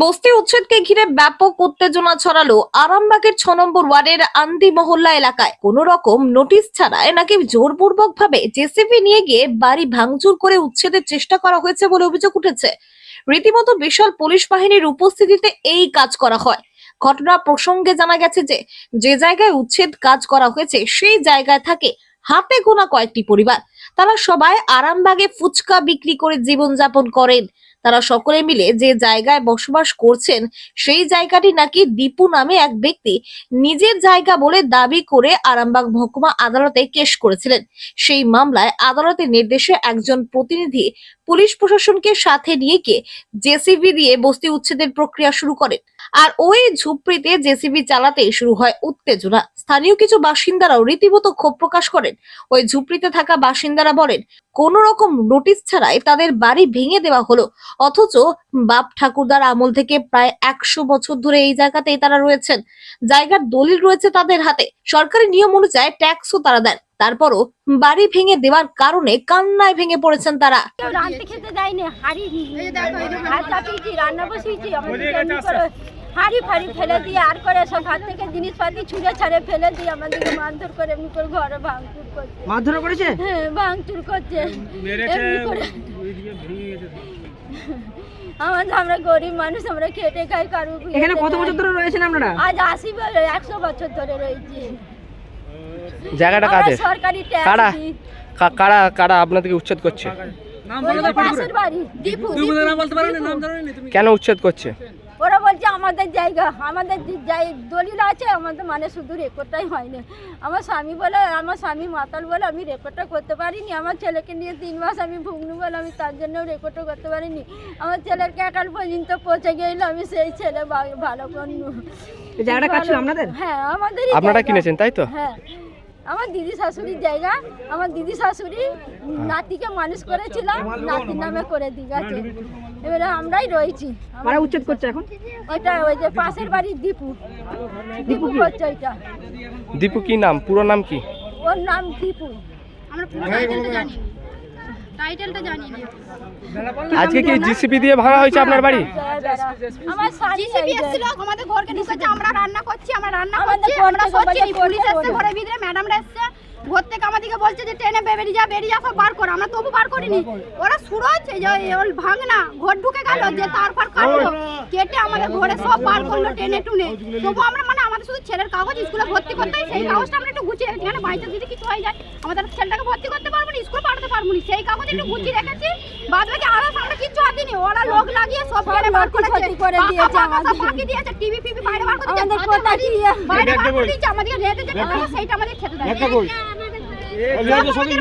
বস্তি উচ্ছেদকে ঘিরে ব্যাপক উত্তেজনা ছড়ালো আরামবাগের ছ নম্বর ওয়ার্ডের আন্দি মহল্লা এলাকায়। কোন রকম নোটিশ ছাড়াই নাকি জোরপূর্বক ভাবে জেসিবি নিয়ে গিয়ে বাড়ি ভাঙচুর করে উচ্ছেদের চেষ্টা করা হয়েছে বলে অভিযোগ উঠেছে। রীতিমতো বিশাল পুলিশ বাহিনীর উপস্থিতিতে এই কাজ করা হয়। ঘটনা প্রসঙ্গে জানা গেছে যে যে জায়গায় উচ্ছেদ কাজ করা হয়েছে, সেই জায়গায় থাকে হাতে গোনা কয়েকটি পরিবার। তারা সবাই আরামবাগে ফুচকা বিক্রি করে জীবনযাপন করেন। তারা সকলে মিলে যে জায়গায় বসবাস করছেন, সেই জায়গাটি নাকি দীপু নামে এক ব্যক্তি নিজের জায়গা বলে দাবি করে আরামবাগ মহকুমা আদালতে কেস করেছিলেন। সেই মামলায় আদালতের নির্দেশে একজন প্রতিনিধি পুলিশ প্রশাসনকে সাথে নিয়ে গিয়ে জেসিবি দিয়ে বস্তি উচ্ছেদের প্রক্রিয়া শুরু করেন। আর ওই ঝুপড়িতে জেসিবি চালাতে শুরু হয় উত্তেজনা। স্থানীয় কিছু বাসিন্দারাও রীতিমতো ক্ষোভ প্রকাশ করেন। ওই ঝুপড়িতে থাকা বাসিন্দারা বলেন, কোন রকম নোটিশ ছাড়াই তাদের বাড়ি ভেঙে দেওয়া হলো। অথচ বাপ ঠাকুরদার আমল থেকে প্রায় একশো বছর ধরে এই জায়গাতেই তারা রয়েছেন। জায়গার দলিল রয়েছে তাদের হাতে। সরকারি নিয়ম অনুযায়ী ট্যাক্সও তারা দেন। তারপরও বাড়ি ভেঙে দেওয়ার কারণে কান্নায় ভেঙে পড়েছেন তারা। কেউ রাঁধতে খেতে দেয়নি হাড়ি রান্না বসিয়েছি? আমাদের এমনি করে হাড়ি ফাড়ি ফেলে দিয়ে আর করে সব হাত থেকে জিনিসপাতি ছুঁড়ে ছাড়ে ফেলে দিয়ে আমাদেরকে মারধর করে এমনি করে ঘরে ভাঙচুর করছে। মারধর করেছে? হ্যাঁ ভাঙচুর করছে। এমনি করে। আমাদের আমরা গরিব মানুষ আমরা খেটে খাই কারু এখানে কত বছর ধরে রয়েছেন আপনারা? আজ আশি বছর একশো বছর ধরে রয়েছি। জায়গাটা আমরা কাদের? সরকারি কারা? কারা কারা আপনাদেরকে উচ্ছেদ করছে। কেন উচ্ছেদ করছে? ওরা বলছে আমাদের জায়গা আমাদের দলিল আছে আমাদের মানে শুধু রেকর্ডটাই হয়নি। আমার স্বামী বলে আমার স্বামী মাতাল বলে আমি রেকর্ডটা করতে পারিনি। আমার ছেলেকে নিয়ে তিন মাস আমি ভুগনু বলে আমি তার জন্য রেকর্ডটা করতে পারিনি। আমার ছেলের ক্যাকাল পর্যন্ত পৌঁছে গেল আমি সেই ছেলে ভালো করনু জায়গাটা কাজ আপনাদের? হ্যাঁ আমাদের আপনারা কিনেছেন তাই তো? হ্যাঁ। আমার দিদি শাশুড়ির জায়গা আমার দিদি শাশুড়ি নাতিকে মানুষ করেছিলাম নাতির নামে করে দিয়ে গেছে এবারে আমরাই রয়েছি। কারা উচ্ছেদ করছে এখন? ওইটা ওই যে পাশের বাড়ির দীপু। দীপু করছে ওইটা। দীপু কি নাম? পুরো নাম কি? ওর নাম দীপু। আমরা পুরো টাইটেলটা জানি। না টাইটেলটা জানি না। আজকে কি জিসিপি দিয়ে ভাড়া হয়েছে আপনার বাড়ি বেড়া। আমার এসেছিল আমাদের ঘরকে ঢুকেছে আমরা রান্না করছি আমরা রান্না করছি আমরা পুলিশ করতে ঘরের ভিতরে ম্যাডামরা এসছে ঘর থেকে আমাদেরকে বলছে যে ট্রেনে বেরিয়ে যা বেরিয়ে যা সব বার কর আমরা তবু বার করিনি। ওরা সুরজ ওর ভাঙনা ঘর ঢুকে গেল যে তারপর কাটলো কেটে আমাদের ঘরে সব বার করল টেনে টুনে। তবু আমরা মানে আমাদের শুধু ছেলের কাগজ স্কুলে ভর্তি করতে সেই কাগজটা আমরা একটু গুছিয়ে রেখেছি মানে বাইরে যদি কিছু হয়ে যায়। আমাদের ছেলেটাকে ভর্তি করতে পারব না স্কুলে পাঠাতে পারব না। সেই কাগজ একটু গুছিয়ে রেখেছি। বাদ বাকি আরও আমরা কিছু হাত দিইনি। ওরা লোক লাগিয়ে সব কেড়ে বার করেছে। ক্ষতি করে দিয়েছে টিভি ফিভি বাইরে বার করে দিয়েছে? বাইরে বার করে দিয়েছে আমাদের রেতে যে সেইটা আমাদের খেতে দেয়। সব আমাদের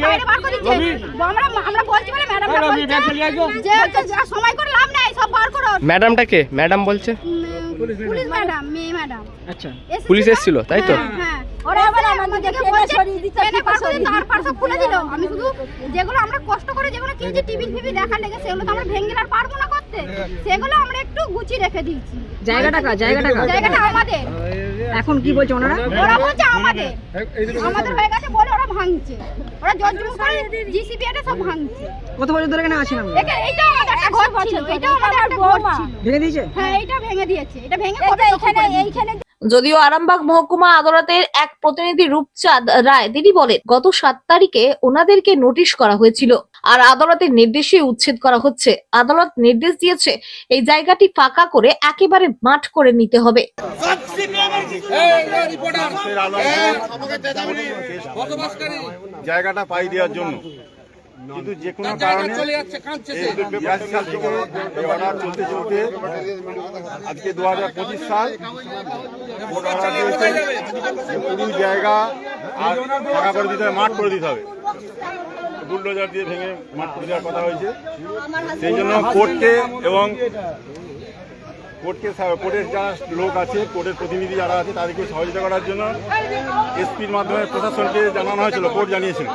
বাইরে বার করে দিয়েছে। আমরা আমরা বলছি বলে ম্যাডামরা বলছে যে যে সময় করে লাভ নাই সব বার করো। ম্যাডামটা কে? ম্যাডাম বলছে। পুলিশ ম্যাডাম মেয়ে ম্যাডাম। আচ্ছা। এসেছিল? পুলিশ এসেছিল, তাই তো? হ্যাঁ, হ্যাঁ ওরা আবার এসে আমাদেরকে আমাদেরকে বলছে, টেনে বার করে সরিয়ে দিচ্ছে। সব খুলে দিল। আমি শুধু যেগুলো আমরা কষ্ট করে যেগুলো কিনছি টিভি ফিভি দেখার লেগে সেগুলো তো আমরা ভেঙে আর পারব না করতে। সেগুলো আমরা একটু গুছিয়ে রেখে দিয়েছি। জায়গাটা কাজ জায়গাটা কাজ জায়গাটা আমাদের। এখন কি বলছে ওনারা? ওরা বলছে আমাদের। আমাদের হয়ে গেছে বলে ওরা ভাঙছে। ওরা জজমু করে জিসিবি এটা সব ভাঙছে। কত বছর ধরে এখানে আছেন এখানে এইটাও আমাদের একটা ঘর ছিল এটাও আমাদের একটা ঘর ছিল। ভেঙে দিয়েছে? হ্যাঁ এইটা ভেঙে দিয়েছে। এটা ভেঙে কবে দিয়েছে? এইখানে যদিও আরামবাগ মহকুমা আদালতের এক প্রতিনিধি রূপচাঁদ রায়, তিনি বলেন, গত সাত তারিখে ওনাদেরকে নোটিশ করা হয়েছিল আর আদালতের নির্দেশে উচ্ছেদ করা হচ্ছে। আদালত নির্দেশ দিয়েছে, এই জায়গাটি ফাঁকা করে একেবারে মাঠ করে নিতে হবে। জায়গাটা পাই দেওয়ার জন্য। কিন্তু যে কোনো কারণে অর্ডার চলতে চলতে আজকে দু হাজার পঁচিশ সাল পুরো জায়গা আর ফাঁকা করে দিতে হবে মাঠ করে দিতে হবে। বুলডোজার দিয়ে ভেঙে মাঠ করে দেওয়ার কথা হয়েছে। সেই জন্য কোর্টকে এবং কোর্টকে কোর্টের যারা লোক আছে কোর্টের প্রতিনিধি যারা আছে তাদেরকে সহযোগিতা করার জন্য এসপির মাধ্যমে প্রশাসনকে জানানো হয়েছিল কোর্ট জানিয়েছিল।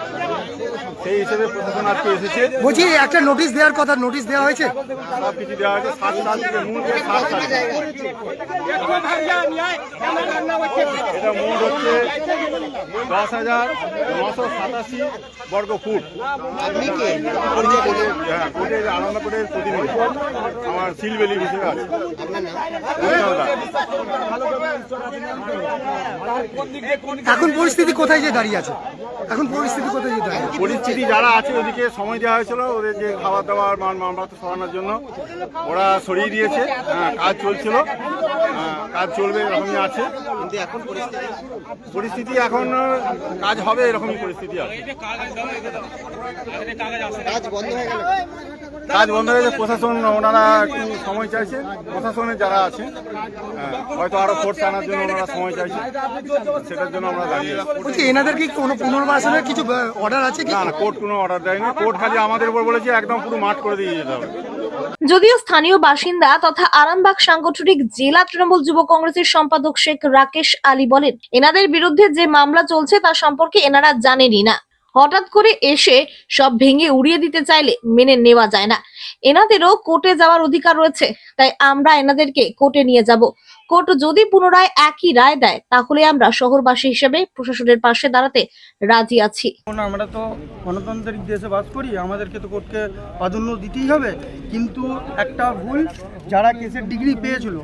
সেই হিসেবে প্রশাসন আজকে এসেছে। বলছি একটা নোটিশ দেওয়ার কথা নোটিশ দেওয়া হয়েছে? সব কিছু দেওয়া হয়েছে সাত সাল থেকে মূল সাত সাল। এটা মূল হচ্ছে দশ হাজার নশো সাতাশি বর্গ ফুট। হ্যাঁ কোর্টের আনন্দপুরের প্রতিনিধি। আমার সিলবেলি হিসেবে আছে। এখন পরিস্থিতি কোথায় যে দাঁড়িয়ে আছে? এখন পরিস্থিতি কোথায় যে দাঁড়িয়ে আছে? পরিস্থিতি যারা আছে ওদিকে সময় দেওয়া হয়েছিল। ওদের যে খাবার দাবার মান মামলা সরানোর জন্য ওরা সরিয়ে দিয়েছে। হ্যাঁ, কাজ চলছিল। হ্যাঁ, কাজ চলবে এরকমই আছে। কিন্তু এখন পরিস্থিতি? এখন কাজ হবে এরকমই পরিস্থিতি আছে। কাজ বন্ধ হয়ে গেছে প্রশাসন ওনারা একটু সময় চাইছে প্রশাসনে যারা আছে হ্যাঁ, হয়তো আরও ফোর্স আনার জন্য ওনারা সময় চাইছে সেটার জন্য আমরা দাঁড়িয়ে বলছি এনাদের কি কোনো পুনর্বাসনের কিছু অর্ডার আছে না না কোর্ট কোনো অর্ডার দেয়নি। কোর্ট খালি আমাদের উপর বলেছে একদম পুরো মাঠ করে দিয়ে যেতে হবে। যদিও স্থানীয় বাসিন্দা তথা আরামবাগ সাংগঠনিক জেলা তৃণমূল যুব কংগ্রেসের সম্পাদক শেখ রাকেশ আলী বলেন এনাদের বিরুদ্ধে যে মামলা চলছে তা সম্পর্কে এনারা জানেনই না। হঠাৎ করে এসে সব ভেঙে উড়িয়ে দিতে চাইলে মেনে নেওয়া যায় না। এনাদেরও কোর্টে যাওয়ার অধিকার রয়েছে, তাই আমরা এনাদেরকে কোর্টে নিয়ে যাব। কোর্ট যদি পুনরায় একই রায় দেয়, তাহলে আমরা শহরবাসী হিসেবে প্রশাসনের পাশে দাঁড়াতে রাজি আছি। আমরা তো গণতান্ত্রিক দেশে বাস করি, আমাদেরকে তো কোর্টকে প্রাধান্য দিতেই হবে। কিন্তু একটা ভুল, যারা কেসের ডিগ্রি পেয়েছিল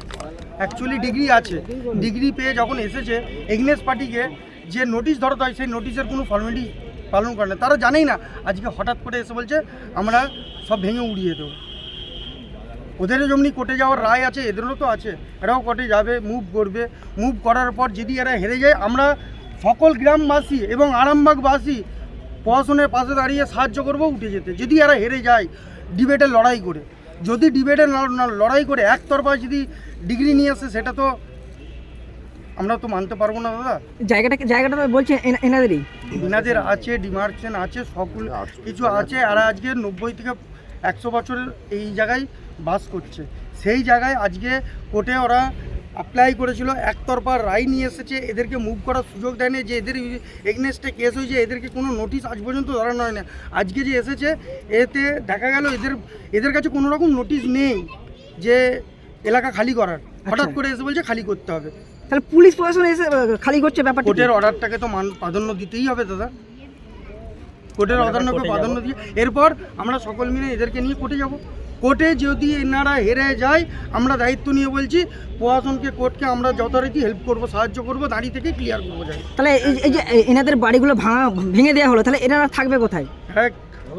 অ্যাকচুয়ালি ডিগ্রি আছে, ডিগ্রি পেয়ে যখন এসেছে এগনেস পার্টিকে যে নোটিশ ধরতে হয়, সেই নোটিশের কোনো ফর্মালিটি পালন করে না। তারা জানেই না। আজকে হঠাৎ করে এসে বলছে, আমরা সব ভেঙে উড়িয়ে দেবো। ওদেরও যেমনি কোর্টে যাওয়ার রায় আছে, এদেরও তো আছে। এরাও কোর্টে যাবে মুভ করবে। মুভ করার পর যদি এরা হেরে যায়, আমরা সকল গ্রামবাসী এবং আরামবাগবাসী প্রশাসনের পাশে দাঁড়িয়ে সাহায্য করব উঠে যেতে। যদি এরা হেরে যায় ডিবেটে লড়াই করে। যদি ডিবেটে লড়াই করে, একতরফা যদি ডিগ্রি নিয়ে আসে, সেটা তো আমরা তো মানতে পারব না দাদা। জায়গাটা জায়গাটা তো বলছে এনা- এনাদেরই। এনাদের আছে ডিমার্কশন আছে সকল কিছু আছে। আর আজকে নব্বই থেকে একশো বছরের এই জায়গায় বাস করছে। সেই জায়গায় আজকে কোর্টে ওরা অ্যাপ্লাই করেছিল একতরফা রায় নিয়ে এসেছে। এদেরকে মুভ করার সুযোগ দেয়নি যে এদের এগনেস্টে কেস হয়েছে এদেরকে কোনো নোটিশ আজ পর্যন্ত ধরানো হয় না আজকে যে এসেছে এতে দেখা গেল এদের এদের কাছে কোনো রকম নোটিশ নেই যে এলাকা খালি করার। হঠাৎ করে এসে বলছে খালি করতে হবে। তাহলে পুলিশ প্রশাসন এসে খালি করছে ব্যাপারটা কোর্টের অর্ডারটাকে তো মান প্রাধান্য দিতেই হবে দাদা। কোর্টের অর্ডারকে প্রাধান্য দিয়ে এরপর আমরা সকল মিলে এদেরকে নিয়ে কোর্টে যাব। কোর্টে যদি এনারা হেরে যায় আমরা দায়িত্ব নিয়ে বলছি প্রশাসনকে কোর্টকে আমরা যথারীতি হেল্প করব সাহায্য করব দাঁড়িয়ে থেকে ক্লিয়ার করব যাই। তাহলে এই যে- এই যে এনাদের বাড়িগুলো ভাঙা ভেঙে দেওয়া হলো তাহলে এনারা থাকবে কোথায়? হ্যাঁ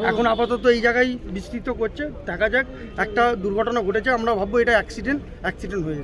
এখন আপাতত এই জায়গায় বিস্তৃত করছে দেখা যাক একটা দুর্ঘটনা ঘটেছে আমরা ভাববো এটা অ্যাক্সিডেন্ট অ্যাক্সিডেন্ট হয়েছে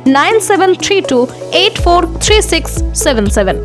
nine seven three two eight four three six seven seven